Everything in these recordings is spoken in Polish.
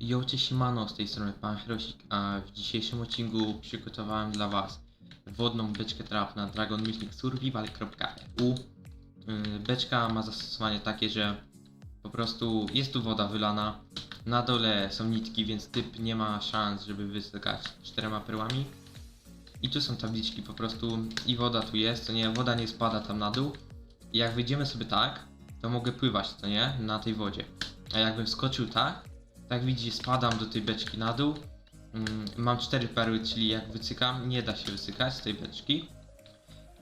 Yo, cześć z tej strony Pan Hrosik, a w dzisiejszym odcinku przygotowałem dla Was wodną beczkę trap na dragonmyślniksurvival.eu Yy, Beczka ma zastosowanie takie, że po prostu jest tu woda wylana, na dole są nitki, więc typ nie ma szans, żeby wyskać czterema perłami i tu są tabliczki po prostu i woda tu jest, to nie, woda nie spada tam na dół. I jak wyjdziemy sobie tak, to mogę pływać, to nie, na tej wodzie, a jakbym skoczył tak, tak widzicie, spadam do tej beczki na dół. Mm, Mam cztery perły, czyli jak wycykam, nie da się wysykać z tej beczki.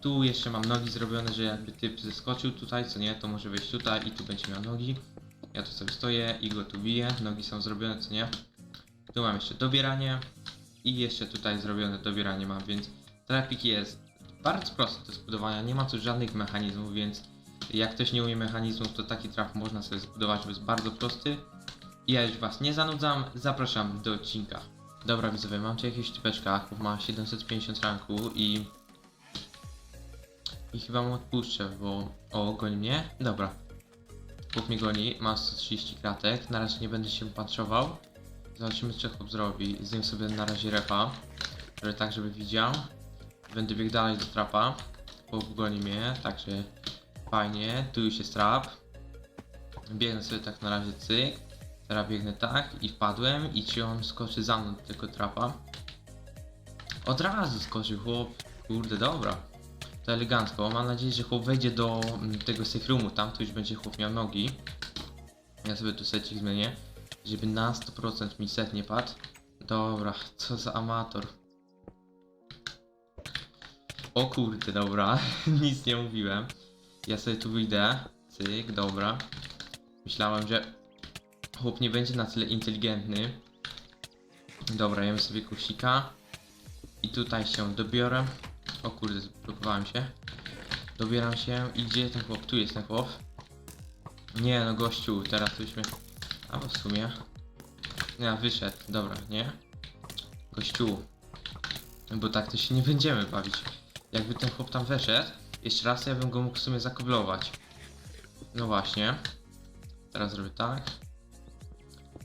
Tu jeszcze mam nogi zrobione, że jakby typ zeskoczył tutaj, co nie, to może wejść tutaj i tu będzie miał nogi. Ja tu sobie stoję i go tu biję, nogi są zrobione, co nie. Tu mam jeszcze dobieranie i jeszcze tutaj zrobione dobieranie mam, więc trapik jest bardzo prosty do zbudowania, nie ma tu żadnych mechanizmów, więc jak ktoś nie umie mechanizmów, to taki trap można sobie zbudować, bo jest bardzo prosty. Ja już was nie zanudzam, zapraszam do odcinka. Dobra widzowie, mam tu jakiegoś typeczka, ma 750 ranku i... I chyba mu odpuszczę, bo... O, goni mnie? Dobra. Chłop mnie goni, ma 130 kratek, na razie nie będę się patrzował. Zobaczymy co chłop zrobi. Zjem sobie na razie repa, żeby tak, żeby widział. Będę biegł dalej do trapa. Chłop goni mnie, także fajnie. Tu już jest trap. Biegnę sobie tak na razie cyk. Teraz biegnę tak i wpadłem i czy on skoczy za mną do tego trapa. Od razu skoczył chłop. Kurde, dobra. To elegancko. Mam nadzieję, że chłop wejdzie do mm, tego safe roomu. Tam to już będzie chłop miał nogi. Ja sobie tu secik zmienię. Żeby na 100% mi set nie padł. Dobra, co za amator. O kurde, dobra. Nic nie mówiłem. Ja sobie tu wyjdę. Cyk, dobra. Myślałem, że chłop nie będzie na tyle inteligentny. Dobra, jemy sobie kusika. I tutaj się dobiorę. O kurde, zblokowałem się. Dobieram się i gdzie ten chłop? Tu jest ten chłop. Nie no gościu, teraz mnie... A w sumie... Nie, wyszedł, dobra, nie? Gościu. Bo tak to się nie będziemy bawić. Jakby ten chłop tam weszedł, jeszcze raz ja bym go mógł w sumie zakoblować. No właśnie. Teraz zrobię tak.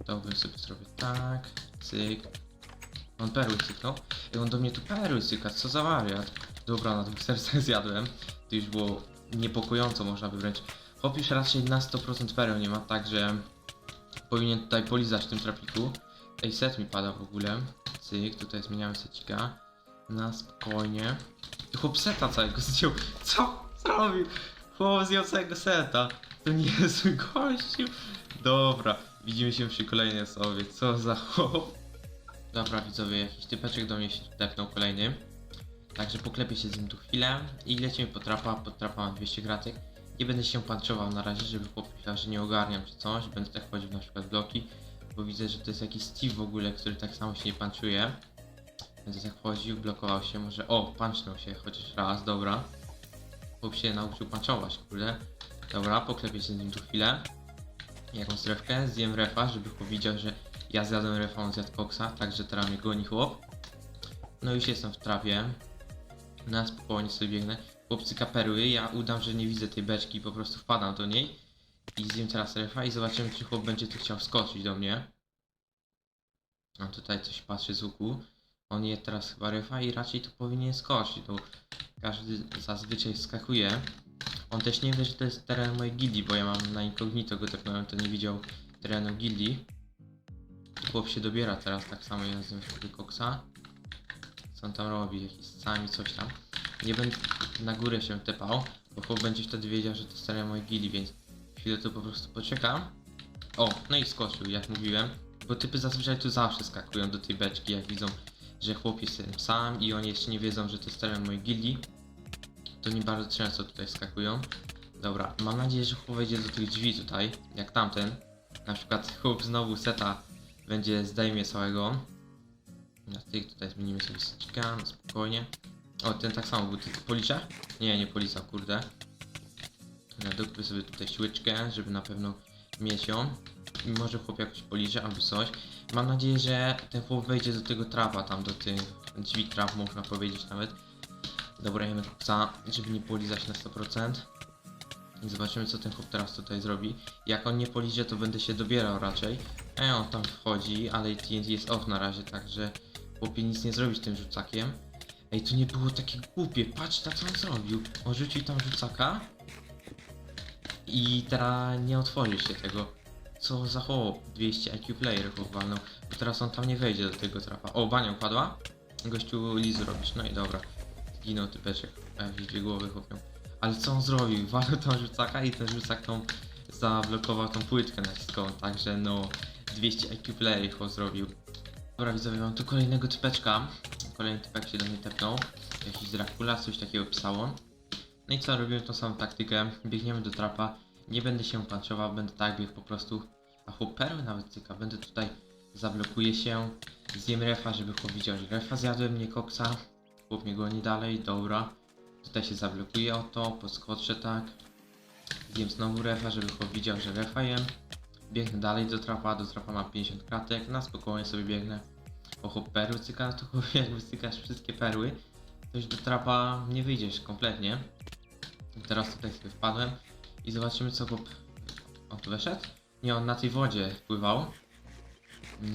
To bym sobie zrobię tak. Cyk. On perły cyknął. I on do mnie tu perły cyka, co za wariat. Dobra, na dwóch sercach zjadłem. To już było niepokojąco, można by wręcz. Chłop już raczej na 100% pereł nie ma, także powinien tutaj polizać w tym trapiku. Ej, set mi pada w ogóle. Cyk, tutaj zmieniamy secika. Na spokojnie. Chłop seta całego zdjął. Co zrobił? Chłop zdjął całego seta. To nie jest gościu. Dobra, widzimy się przy kolejnej osobie. Co za chłop. Dobra, widzowie, jakiś typeczek do mnie się tepnął kolejny. Także poklepię się z nim tu chwilę i lecimy po trapa. Pod trapa mam 200 kratek. Nie będę się panczował na razie, żeby chłop myślał, że nie ogarniam czy coś. Będę tak chodził na przykład bloki, bo widzę, że to jest jakiś Steve w ogóle, który tak samo się nie panczuje. Będę tak chodził, blokował się, może... O, pancznął się chociaż raz, dobra. Chłop się nauczył panczować, kurde. Dobra, poklepię się z nim tu chwilę. Jakąś strefkę, zjem refa, żeby chłop widział, że ja zjadłem refa, on zjadł koksa, także teraz mnie goni chłop. No już jestem w trapie. Na spokojnie sobie biegnę. Chłopcy kaperły, ja udam, że nie widzę tej beczki, po prostu wpadam do niej. I zjem teraz refa i zobaczymy, czy chłop będzie tu chciał skoczyć do mnie. On tutaj coś patrzy z łuku. On je teraz chyba refa i raczej tu powinien skoczyć, bo każdy zazwyczaj skakuje. On też nie wie, że to jest teren mojej gildii, bo ja mam na incognito go tepnąłem, to nie widział terenu gildii. Chłop się dobiera teraz, tak samo nazywam sobie koksa. Co on tam robi, jakiś sami coś tam. Nie będę na górę się tepał, bo chłop będzie wtedy wiedział, że to jest teren mojej gildii, więc chwilę tu po prostu poczekam. O, no i skoczył, jak mówiłem. Bo typy zazwyczaj tu zawsze skakują do tej beczki, jak widzą, że chłop jest sam i oni jeszcze nie wiedzą, że to jest teren mojej gildii. To nie bardzo często tutaj skakują. Dobra, mam nadzieję, że chłop wejdzie do tych drzwi tutaj, jak tamten. Na przykład chłop znowu seta będzie zdejmie całego. Na tych tutaj zmienimy sobie seczka, na spokojnie. O, ten tak samo był, ty policzę? Nie, nie policał, kurde. Dokupy sobie tutaj siłeczkę, żeby na pewno mieć ją. I może chłop jakoś poliże albo coś. Mam nadzieję, że ten chłop wejdzie do tego trapa, tam do tych drzwi trap, można powiedzieć nawet. Dobra, jemy koksa, żeby nie polizać na 100%. I zobaczymy co ten chłop teraz tutaj zrobi. Jak on nie poliże, to będę się dobierał raczej. E, on tam wchodzi, ale TNT jest off na razie, także chłopie nic nie zrobić tym rzucakiem. Ej, to nie było takie głupie, patrz na co on zrobił. On rzucił tam rzucaka i teraz nie otworzy się tego. Co za chłop, 200 IQ player chłop walnął. Teraz on tam nie wejdzie do tego trapa. O, bania upadła? Gościu Lizu robisz, no i dobra. Zginął typeczek, dwie głowy chłopią. Ale co on zrobił? Walnął tą rzucaka i ten rzucak tą zablokował tą płytkę naciskową, także no 200 IQ player zrobił. Dobra widzowie, mam tu kolejnego typeczka. Kolejny typek się do mnie tepnął. Jakiś Dracula, coś takiego pisało. No i co, robimy tą samą taktykę. Biegniemy do trapa. Nie będę się panczował, będę tak biegł po prostu. A chłop nawet cyka. Będę tutaj, zablokuję się. Zjem refa, żeby chłop widział, że refa zjadłem, nie koksa. Chłop goni dalej, dobra. Tutaj się zablokuję o to, podskoczę tak. Zjem znowu refa, żeby chłop widział, że refa jem. Biegnę dalej do trapa, do trapa mam 50 kratek, na spokojnie sobie biegnę. O chłop perły cyka, to chłopie jak wszystkie perły, to już do trapa nie wyjdziesz kompletnie. Teraz tutaj sobie wpadłem i zobaczymy co chłop... On tu weszedł? Nie, on na tej wodzie pływał.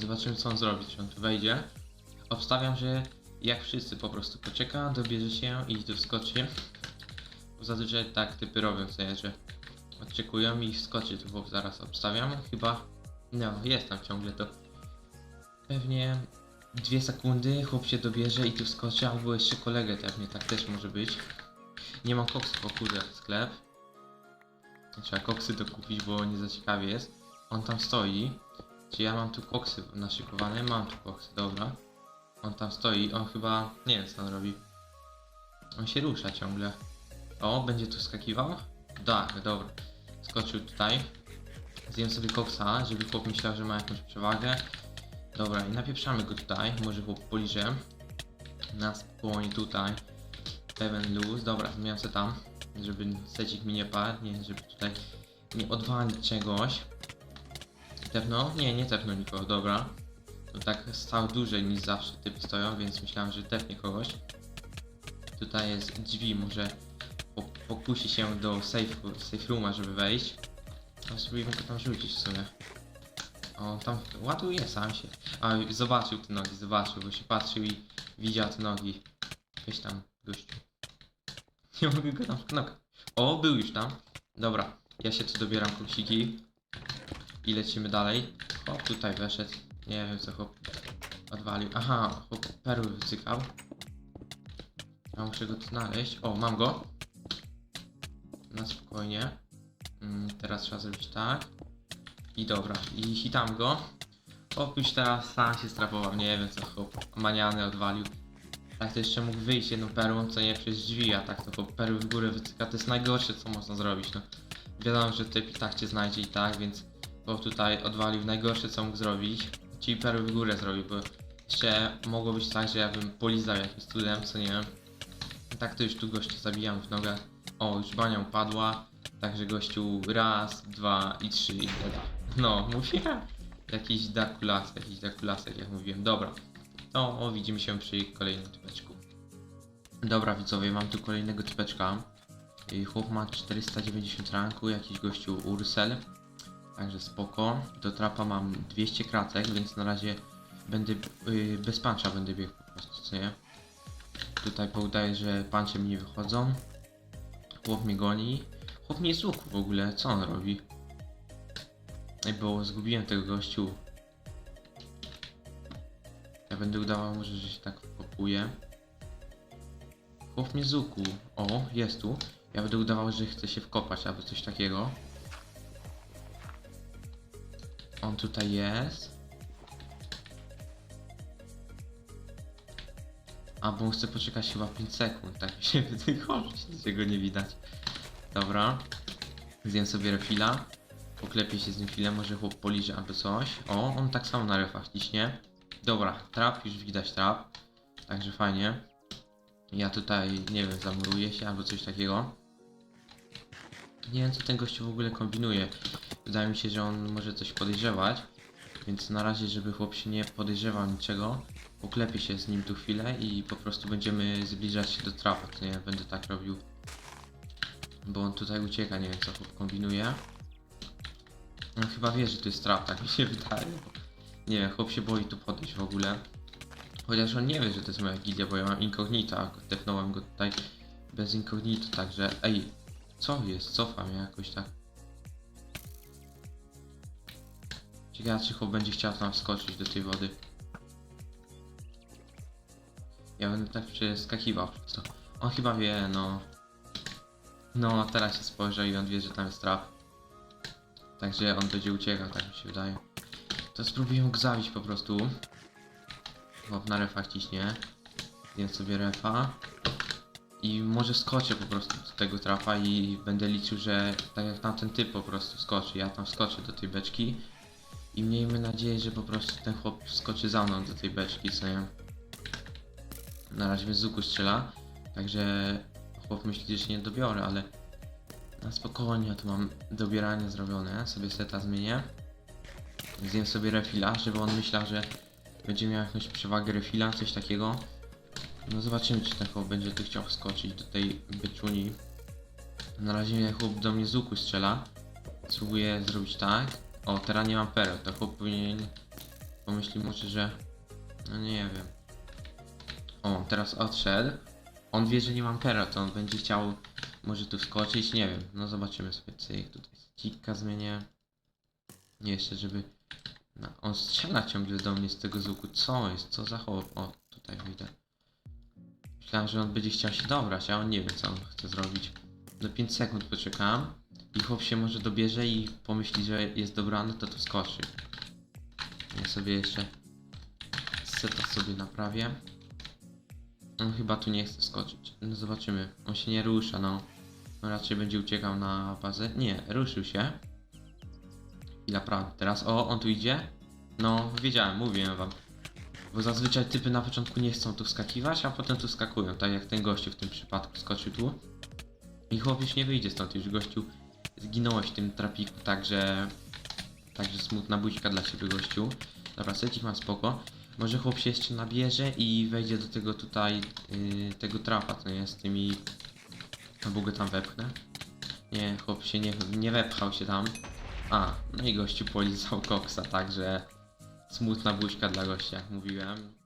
Zobaczymy co on zrobi, czy on tu wejdzie. Obstawiam, że jak wszyscy po prostu poczeka, dobierze się i tu wskoczy. Bo Zazwyczaj tak typy robią, nie, że oczekują i wskoczy tu chłop zaraz obstawiam. Chyba, no jest tam ciągle to. Pewnie dwie sekundy, chłop się dobierze i tu wskoczy, albo jeszcze kolegę pewnie, tak też może być. Nie mam koksów, o kurde, sklep. Trzeba koksy dokupić, bo nie za ciekawie jest. On tam stoi. Czy ja mam tu koksy naszykowane? Mam tu koksy, dobra. On tam stoi, on chyba... nie wiem co on robi. On się rusza ciągle. O, będzie tu skakiwał? Tak, dobra. Skoczył tutaj. Zjem sobie koksa, żeby chłop myślał, że ma jakąś przewagę. Dobra, i napieprzamy go tutaj, może chłop poliże. Na spokojnie tutaj. Pełen luz, dobra, zmieniam se tam, żeby secik mi nie padł, nie, żeby tutaj nie odwalić czegoś. Tepnął? Nie, nie tepnął nikogo, dobra. Tak stał dłużej niż zawsze typy stoją, więc myślałem, że tepnie kogoś. Tutaj jest drzwi, może po- pokusi się do safe, safe rooma, żeby wejść. A spróbujmy go tam rzucić w sumie. O, tam ładuje sam się. A, zobaczył te nogi, zobaczył, bo się patrzył i widział te nogi. Weź tam, gościu. Nie mogę go tam knokać. O, był już tam. Dobra, ja się tu dobieram koksiki. I lecimy dalej. Chłop tutaj weszedł. Nie wiem co chłop odwalił. Aha, chłop perły wycykał. Ja muszę go tu znaleźć. O, mam go. Na spokojnie. Mm, teraz trzeba zrobić tak. I dobra, i hitam go. Już teraz sam się strafował, nie wiem co chłop maniany odwalił. Tak to jeszcze mógł wyjść jedną perłą, co nie przez drzwi, a tak to po perły w górę wycyka, to jest najgorsze co można zrobić, no. Wiadomo, że typ i tak cię znajdzie i tak, więc Bob tutaj odwalił najgorsze co mógł zrobić, czyli perły w górę zrobił, bo jeszcze mogło być tak, że ja bym polizał jakimś cudem, co nie wiem. Tak to już tu gościa zabijam w nogę. O, już bania upadła, także gościu raz, dwa i trzy i wtedy. No, mówię, jakiś dakulas, jakiś dakulasek, jak mówiłem, dobra. No, o, widzimy się przy kolejnym typeczku. Dobra widzowie, mam tu kolejnego typeczka. Chłop ma 490 ranku, jakiś gościu Ursel. Także spoko. Do trapa mam 200 kratek, więc na razie będę yy, bez puncha będę biegł po prostu, co nie? Tutaj poudaję, że punche mi nie wychodzą. Chłop mnie goni. Chłop mnie łuku w ogóle, co on robi? Ej, bo zgubiłem tego gościu. Ja będę udawał może, że się tak popuje. Chłop mnie z. O, jest tu. Ja będę udawał, że chcę się wkopać albo coś takiego. On tutaj jest. A, bo on chce poczekać chyba 5 sekund, tak mi się wydaje, czego nie widać. Dobra. Zjem sobie refila. Poklepię się z nim chwilę, może chłop poliże albo coś. O, on tak samo na refach ciśnie. Dobra, trap, już widać trap. Także fajnie. Ja tutaj, nie wiem, zamuruję się albo coś takiego. Nie wiem co ten gościu w ogóle kombinuje. Wydaje mi się, że on może coś podejrzewać. Więc na razie, żeby chłop się nie podejrzewał niczego, poklepię się z nim tu chwilę i po prostu będziemy zbliżać się do trapa, nie będę tak robił. Bo on tutaj ucieka, nie wiem co chłop kombinuje. On chyba wie, że to jest trap, tak mi się wydaje. Nie wiem, chłop się boi tu podejść w ogóle. Chociaż on nie wie, że to jest moja gildia, bo ja mam incognito, a tepnąłem go tutaj bez incognito, także... Ej, co jest? Cofam ja jakoś tak. Ciekawe, czy chłop będzie chciał tam wskoczyć do tej wody. Ja będę tak przeskakiwał przez to. On chyba wie, no. No, teraz się spojrzał i on wie, że tam jest trap. Także on będzie uciekał, tak mi się wydaje. To spróbuję go zabić po prostu. Chłop na refa ciśnie. Jem sobie refa. I może skoczę po prostu do tego trapa i będę liczył, że tak jak tamten typ po prostu skoczy. Ja tam skoczę do tej beczki. I miejmy nadzieję, że po prostu ten chłop skoczy za mną do tej beczki, co nie? Na razie mnie z łuku strzela. Także chłop myśli, że się nie dobiorę, ale na spokojnie, ja tu mam dobieranie zrobione. Sobie seta zmienię. Zjem sobie refila, żeby on myślał, że będzie miał jakąś przewagę refila, coś takiego. No zobaczymy, czy ten chłop będzie tu chciał wskoczyć do tej beczuni. Na razie chłop do mnie z łuku strzela. Spróbuję zrobić tak. O, teraz nie mam pereł, to chłop powinien pomyśli może, że... No nie wiem. O, teraz odszedł. On wie, że nie mam pereł, to on będzie chciał może tu wskoczyć, nie wiem. No zobaczymy sobie, cyk, tutaj sticka zmienię. Nie, jeszcze żeby... No, on strzela ciągle do mnie z tego z łuku. Co jest? Co za chłop? O, tutaj wyjdę. Myślałem, że on będzie chciał się dobrać, a on nie wie, co on chce zrobić. Do 5 sekund poczekam. I chłop się może dobierze i pomyśli, że jest dobrany, to tu skoczy. Ja sobie jeszcze seta sobie naprawię. On chyba tu nie chce skoczyć. No zobaczymy. On się nie rusza, no. On raczej będzie uciekał na bazę. Nie, ruszył się. I naprawdę. Teraz, o, on tu idzie. No, wiedziałem, mówiłem wam. Bo zazwyczaj typy na początku nie chcą tu wskakiwać, a potem tu skakują. Tak jak ten gościu w tym przypadku skoczył tu. I chłop już nie wyjdzie stąd, już gościu zginąłeś w tym trapiku, także... Także smutna buźka dla ciebie gościu. Dobra, secik mam spoko. Może chłop się jeszcze nabierze i wejdzie do tego tutaj, yy, tego trapa, to jest z tymi... Albo go tam wepchnę. Nie, chłop się nie, nie wepchał się tam. A, no i gościu polizał koksa, także... Smutna buźka dla gościa, jak mówiłem.